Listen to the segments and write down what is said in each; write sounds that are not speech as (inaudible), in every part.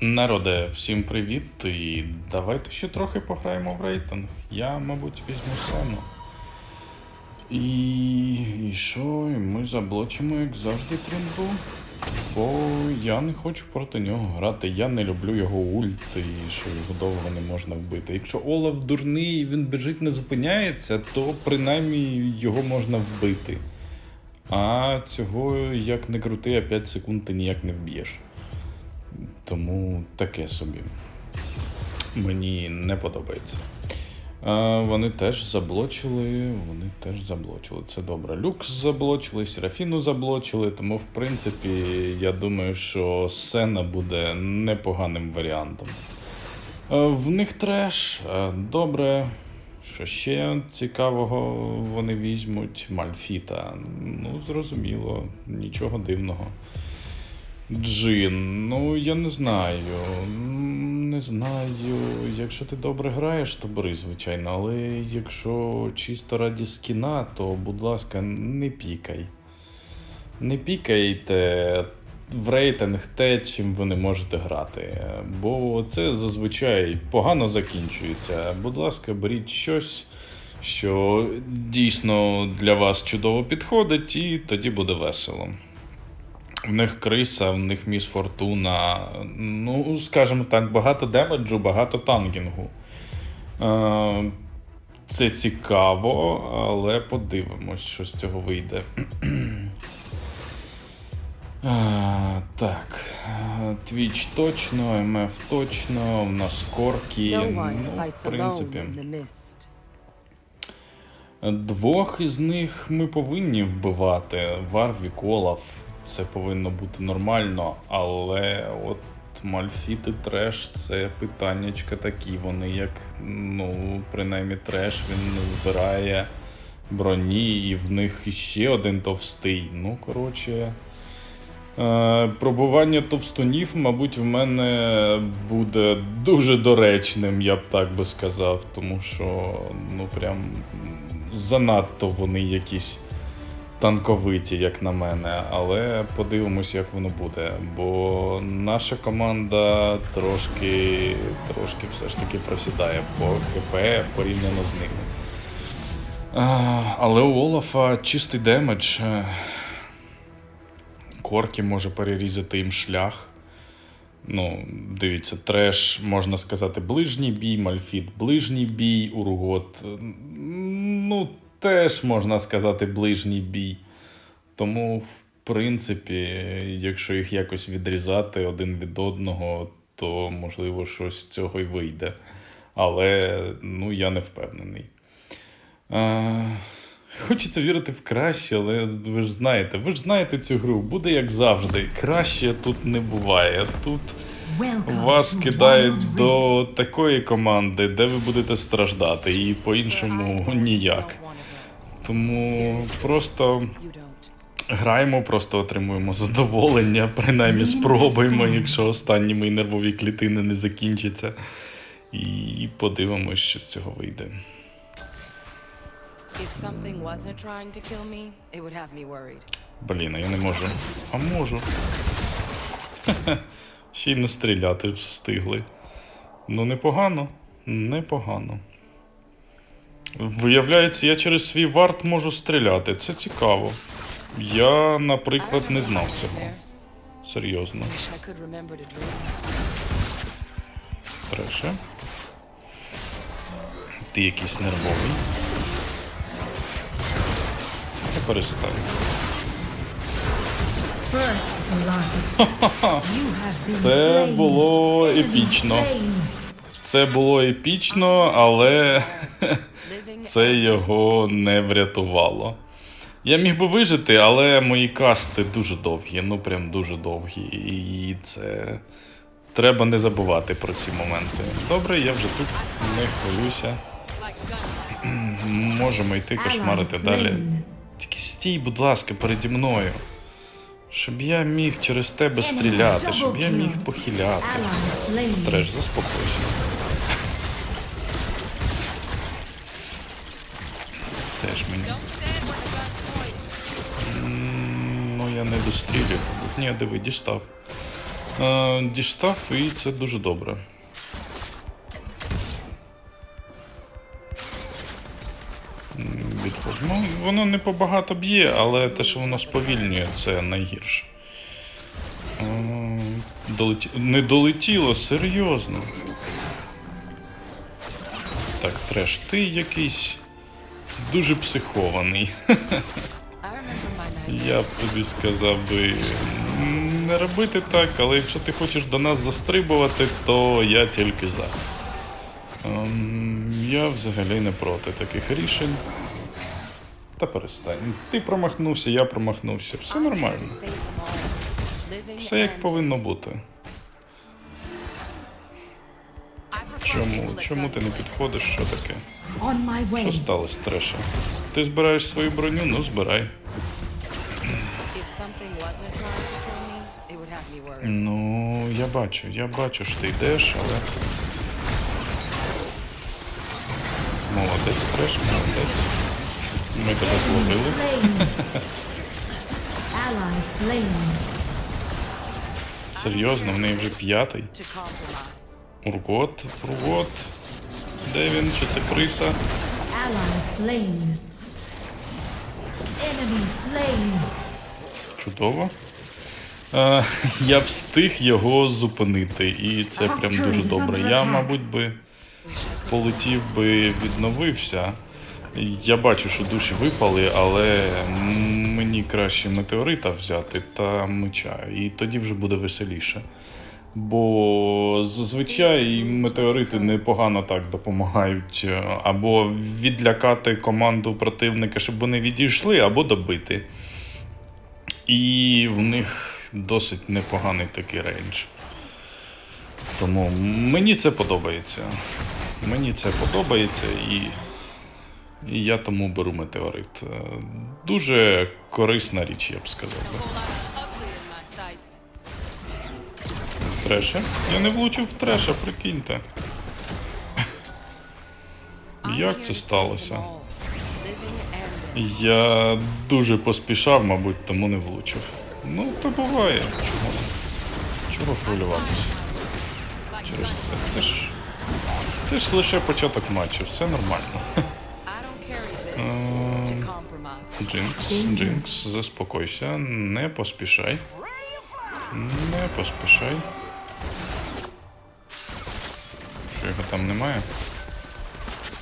Народе, всім привіт і давайте ще трохи пограємо в рейтинг. Я, мабуть, візьму Сену. І, і що? І ми заблочимо, як завжди, трімбу. Бо я не хочу проти нього грати. Я не люблю його ульт і що його довго не можна вбити. Якщо Олаф дурний і він біжить не зупиняється, то принаймні його можна вбити. А цього, як не крути, а 5 секунд ти ніяк не вб'єш. Тому таке собі. Мені не подобається. А, вони теж заблочили. Вони теж заблочили. Це добре. Люкс заблочили, Серафіну заблочили, тому, в принципі, я думаю, що Сена буде непоганим варіантом. А, в них треш. А, добре. Що ще цікавого вони візьмуть? Мальфіта. Ну, зрозуміло, нічого дивного. Джин, ну я не знаю. Не знаю. Якщо ти добре граєш, то бери, звичайно, але якщо чисто раді скіна, то будь ласка, не пікай. Не пікайте в рейтинг те, чим ви не можете грати. Бо це зазвичай погано закінчується. Будь ласка, беріть щось, що дійсно для вас чудово підходить, і тоді буде весело. В них криса, в них міс Фортуна. Ну, скажімо так, багато демеджу, багато тангінгу. Е, Це цікаво, але подивимось, що з цього вийде. Е, Так, Твіч точно, МФ точно, у нас корки. Ну, в принципі. Двох із них ми повинні вбивати. Варвік, Олаф. Це повинно бути нормально, але от Мальфіт і треш це питаннячка такі. Вони як, ну, принаймні, треш він не збирає броні, і в них іще один товстий. Ну, коротше. Е, Пробування товстунів, мабуть, в мене буде дуже доречним, я б так би сказав, тому що ну прям занадто вони якісь танковиті, як на мене. Але подивимось, як воно буде. Бо наша команда трошки, трошки все ж таки просідає по ХП порівняно з ними. Але у Олафа чистий демедж. Корки може перерізати їм шлях. Ну, дивіться, треш, можна сказати, ближній бій, Мальфіт, ближній бій, Ургот. Ну, теж можна сказати, ближній бій. Тому, в принципі, якщо їх якось відрізати один від одного, то можливо щось з цього й вийде. Але ну, я не впевнений. А, Хочеться вірити в краще, але ви ж знаєте, ви ж знаєте цю гру, буде як завжди. Краще тут не буває. Тут вас кидають до такої команди, де ви будете страждати, і по-іншому ніяк. Тому просто граємо, просто отримуємо задоволення, принаймні спробуємо, якщо останні мої нервові клітини не закінчаться. І подивимось, що з цього вийде. Блін, а я не можу. А можу. Ще й не стріляти встигли. Ну, непогано. Непогано. Виявляється, я через свій варт можу стріляти. Це цікаво. Я, наприклад, не знав цього. Серйозно. Треше. Ти якийсь нервовий. Я перестань. Це було епічно. Це було епічно, але (laughs) це його не врятувало. Я міг би вижити, але мої касти дуже довгі, ну прям дуже довгі. І це треба не забувати про ці моменти. Добре, я вже тут не хвилююся. (clears throat) Можемо йти кошмарити далі. Тільки стій, будь ласка, переді мною. Щоб я міг через тебе стріляти, щоб я міг похиляти. Треш, заспокойся. Теж мені. Ну, я не дострілюю. Ні, диви, дістав. Е, дістав, і це дуже добре. Ну, воно не побагато б'є, але те, що воно сповільнює, це найгірше. Е, долеті... Не долетіло, серйозно. Так, треш, ти якийсь дуже психований. (laughs) Я б тобі сказав би не робити так, але якщо ти хочеш до нас застрибувати, то я тільки за. Ем, я взагалі не проти таких рішень. Та перестань. Ти промахнувся, я промахнувся. Все нормально. Все як повинно бути. Чому? Чому ти не підходиш? Що таке? Що сталося, Треша? Ти збираєш свою броню? Ну збирай. Ну, я бачу, я бачу, що ти йдеш, але. Молодець, треш, молодець. Ми тебе зловили. (laughs) Серйозно, в неї вже п'ятий. Ургот, Ургот. Де він? Чи це slain. Чудово. Е, я встиг його зупинити, і це прям дуже добре. Я, мабуть, би полетів би відновився. Я бачу, що душі випали, але мені краще метеорита взяти та меча, і тоді вже буде веселіше. Бо зазвичай метеорити непогано так допомагають е, або відлякати команду противника, щоб вони відійшли, або добити. І в них досить непоганий такий рейндж. Тому мені це подобається. Мені це подобається і, і я тому беру метеорит. Е, Дуже корисна річ, я б сказав. Треша? Я не влучив в треша, прикиньте. Як це сталося? Я дуже поспішав, мабуть, тому не влучив. Ну, то буває. Чого, чого хвилюватися через це? Це ж. Це ж лише початок матчу, все нормально. Compromise. Джинкс, Джинкс, заспокойся, не поспішай. Не поспішай. Його там немає?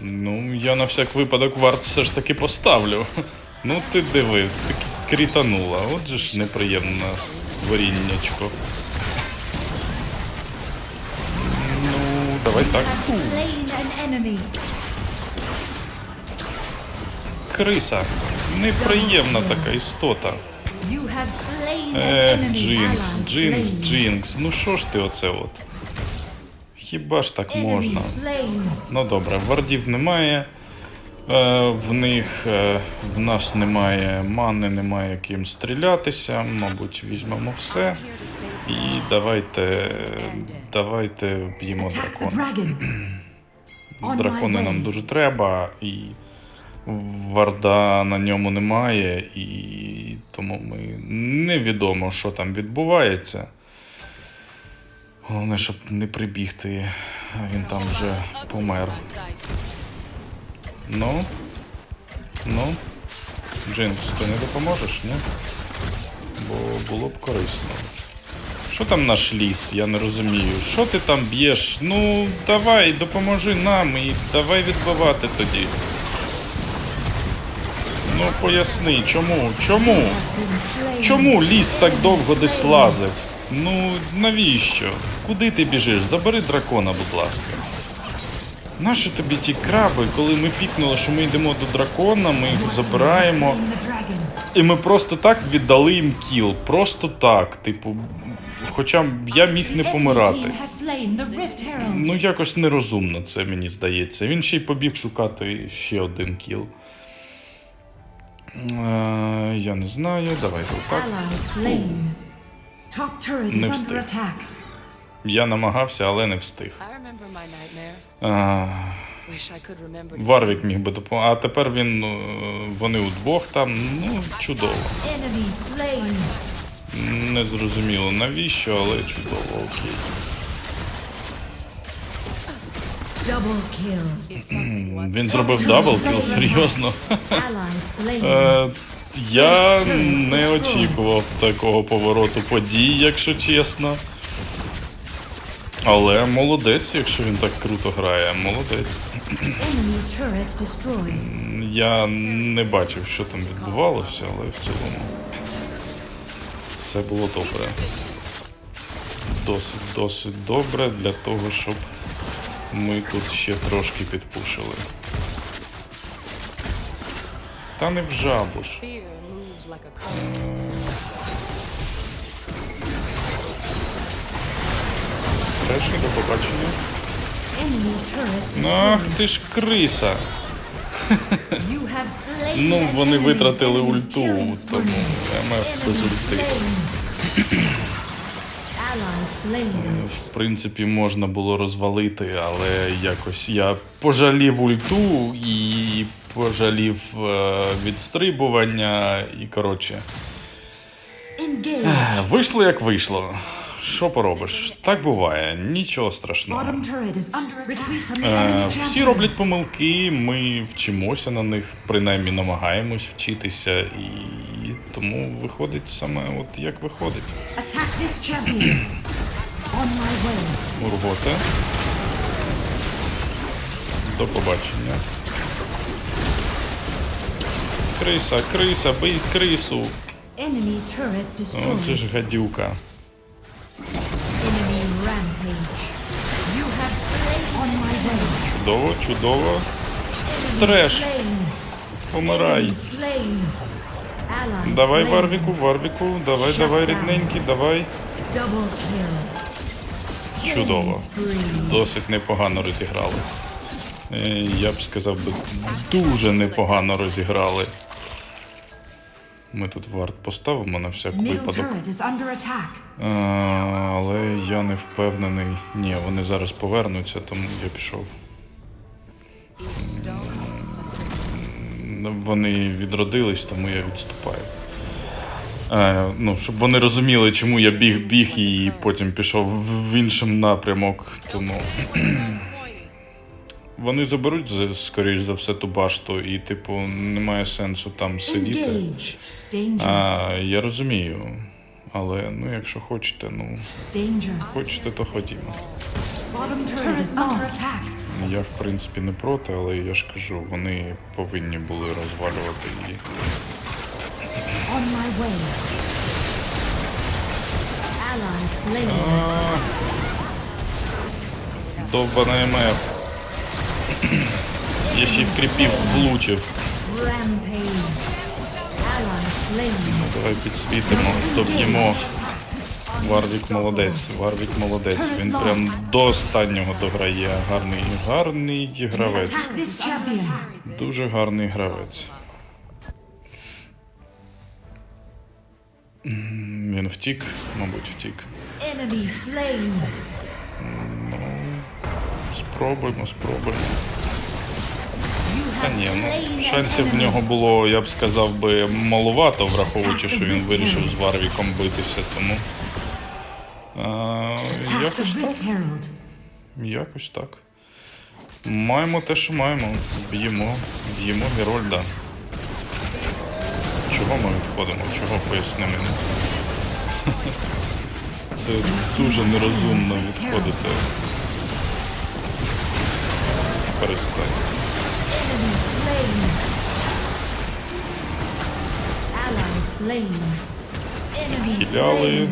Ну, я на всяк випадок варт все ж таки поставлю. (laughs) Ну ти диви, ти крітанула. Отже ж неприємне створіннячко. Ну, давай так. Криса. Неприємна така істота. Enemy. Джинкс, Джинкс. Джинкс. Ну що ж ти оце от? Хіба ж так можна? Ну добре, вардів немає. Е, в них е, в нас немає мани, немає ким стрілятися. Мабуть, візьмемо все. І давайте. Давайте вб'ємо дракона. (clears throat) Дракони нам дуже треба, і варда на ньому немає, і тому ми невідомо, що там відбувається. Головне, щоб не прибігти, він там вже помер. Ну. Ну. Джинкс, ти не допоможеш, ні? Бо було б корисно. Що там наш ліс? Я не розумію. Що ти там б'єш? Ну, давай, допоможи нам і давай відбивати тоді. Ну, поясни, чому? Чому? Чому ліс так довго десь лазив? Ну, навіщо? Куди ти біжиш? Забери дракона, будь ласка. Нащо тобі ті краби, коли ми пікнули, що ми йдемо до дракона, ми їх забираємо. І ми просто так віддали їм кіл. Просто так. Типу, хоча я міг не помирати. Ну, якось нерозумно це мені здається. Він ще й побіг шукати ще один кіл. Е, я не знаю, давайте отак. Не встиг. Я намагався, але не встиг. I remember my nightmares. А, Wish I could remember. to Варвік міг би допомогти. А тепер він. е, Вони удвох там. Ну, чудово. Не зрозуміло навіщо, але чудово, окей. Він зробив даблкіл, серйозно. (laughs) Я не очікував такого повороту подій, якщо чесно. Але молодець, якщо він так круто грає, молодець. Я не бачив, що там відбувалося, але в цілому це було добре. Досить, досить добре для того, щоб ми тут ще трошки підпушили. Та не в жабу ж. Треші, до побачення. Ах ти ж криса. Ну, вони витратили ульту, тому. МФ без ульти. В принципі, можна було розвалити, але якось я пожалів ульту і пожалів е, відстрибування, і коротше. Вийшло як вийшло. Що поробиш? Так буває, нічого страшного. Е, всі роблять помилки, ми вчимося на них, принаймні намагаємось вчитися, і тому виходить саме от як виходить. (clears throat) Урготе. До побачення. Криса, криса, бий крису. Enemy turret ж гадюка. Чудово, чудово. Треш. Помирай. Давай. Варвіку, Варвіку, давай, давай, рідненький, давай. Чудово. Досить непогано розіграли. Е, Я б сказав би, дуже непогано розіграли. Ми тут варт поставимо на всяк випадок. А, але я не впевнений. Ні, вони зараз повернуться, тому я пішов. Вони відродились, тому я відступаю. Е, ну, щоб вони розуміли, чому я біг біг і потім пішов в в інший напрямок. Тому вони заберуть скоріш за все ту башту, і, типу, немає сенсу там сидіти. Engage. Danger. А, я розумію. Але ну, якщо хочете, ну Danger. хочете, то ходімо. Я в принципі не проти, але я ж кажу, вони повинні були розвалювати її. On my way. Ally slain. Довбана МФ. Я ще й в кріпів влучив. Slain. Давай підсвітимо, доб'ємо. Варвік молодець, Варвік молодець. Він прям до останнього дограє. Гарний, гарний гравець. Дуже гарний гравець. Він втік, мабуть, втік. Slain. Спробуємо, спробуємо. Та ні, ну шансів в нього було, я б сказав би, маловато, враховуючи, що він вирішив з Варвіком битися, тому. А, якось так. Якось так. Маємо те, що маємо. Б'ємо, б'ємо Герольда. Чого ми відходимо? Чого поясни мені? (laughs) Це дуже нерозумно відходити. Перестань. Enemy slain. Ally slain. Enemy Хіляли,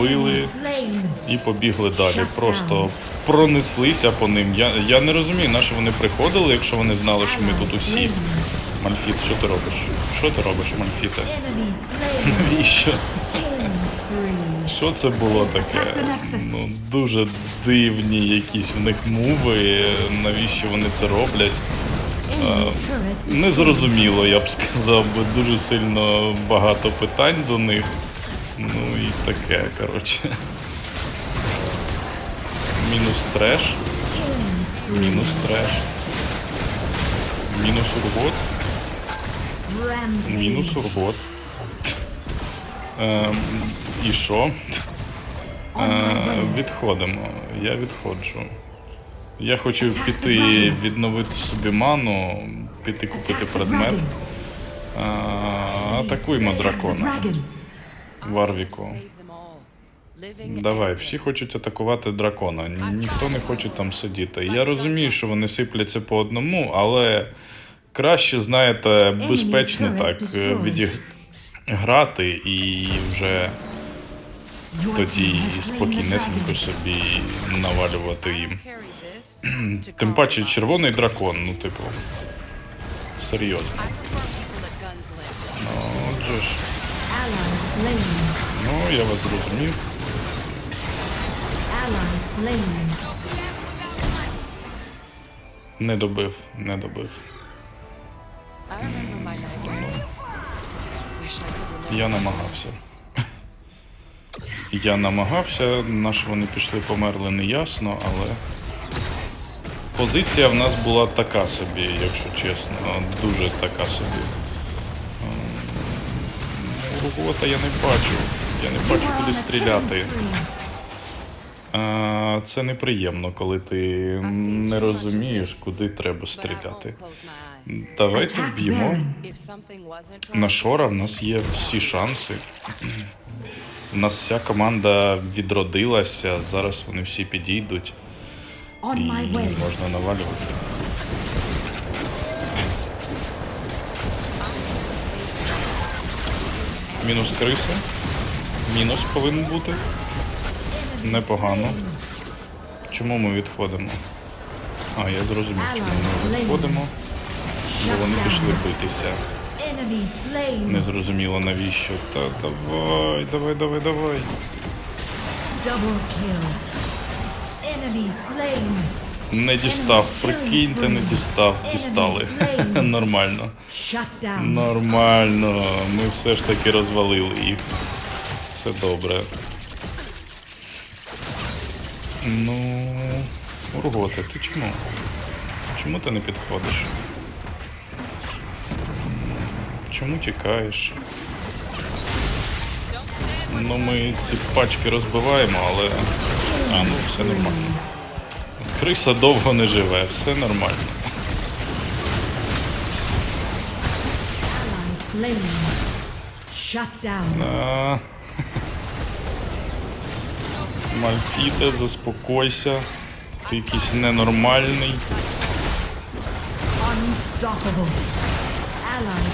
били і побігли далі. Просто пронеслися по ним. Я, я не розумію, на що вони приходили, якщо вони знали, що ми тут усі. Мальфіт, що ти робиш? Що ти робиш, Мальфіте? Навіщо? Що це було таке? Ну, дуже дивні якісь в них мови. Навіщо вони це роблять? Is Незрозуміло, я б сказав, бо дуже сильно багато питань до них. Ну і таке, коротше. Мінус треш, мінус треш. Мінус ургот, мінус ургот. Ем, і що? Е, відходимо. Я відходжу. Я хочу піти відновити собі ману, піти купити предмет. Атакуємо дракона. Варвіку. Давай, всі хочуть атакувати дракона. Ніхто не хоче там сидіти. Я розумію, що вони сипляться по одному, але краще, знаєте, безпечно так е, відіграти і вже тоді спокійнесенько собі навалювати їм. Тим паче червоний дракон, ну типу. Серйозно. Ну, отже ж. Ну, я вас зрозумів. Не добив, не добив. Я намагався. Я намагався, на що вони пішли, померли, не ясно, але. Позиція в нас була така собі, якщо чесно. Дуже така собі. Робота я не бачу. Я не бачу, куди стріляти. Це неприємно, коли ти не розумієш, куди треба стріляти. Давайте Attack б'ємо. Baron. If something wasn't На Шора в нас є всі шанси. У нас вся команда відродилася, зараз вони всі підійдуть і можна навалювати. Мінус криси. Мінус повинен бути. Непогано. Чому ми відходимо? А, я зрозумів, чому ми відходимо. Бо вони пішли битися. Незрозуміло навіщо. Та давай, давай, давай, давай. Не дістав, прикиньте, не дістав, дістали. (laughs) Нормально. Нормально. Ми все ж таки розвалили їх. Все добре. Ну. Урготе, ти чому? Чому ти не підходиш? Чому тікаєш? Ну, ми ці пачки розбиваємо, але. А, ну все нормально. Криса довго не живе, все нормально. Ally slain. Shut down. А. Мальфіте, заспокойся. Ти якийсь ненормальний.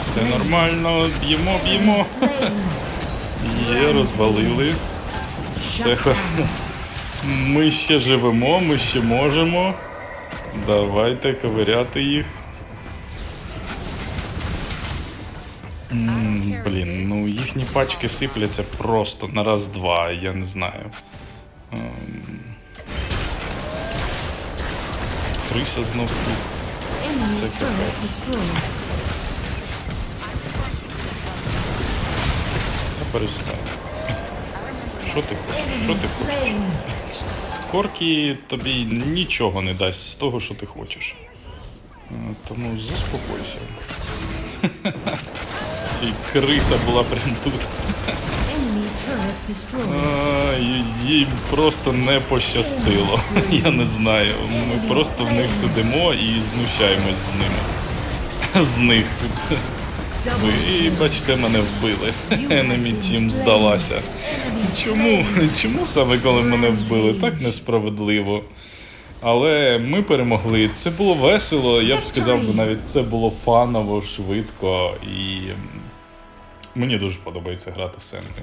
Все нормально. Б'ємо, б'ємо. Є, розвалили. Все. Ми ще живемо, ми ще можемо. Давайте ковиряти їх. Блін, ну їхні пачки сипляться просто на раз-два, я не знаю. Ем, Криса знов тут. Це капець. перестань. Що ти хочеш? Що ти хочеш? Коркі тобі нічого не дасть з того, що ти хочеш. Е, Тому заспокойся. (laughs) Й криса була прямо тут. Їй просто не пощастило. (laughs) Я не знаю. Ми просто в них сидимо і знущаємось з ними. (laughs) З них. Ви бачите, мене вбили. (laughs) Enemy Team здалася. Чому? Чому саме коли мене вбили? Так несправедливо. Але ми перемогли. Це було весело. Я б сказав, навіть це було фаново, швидко і мені дуже подобається грати. Е,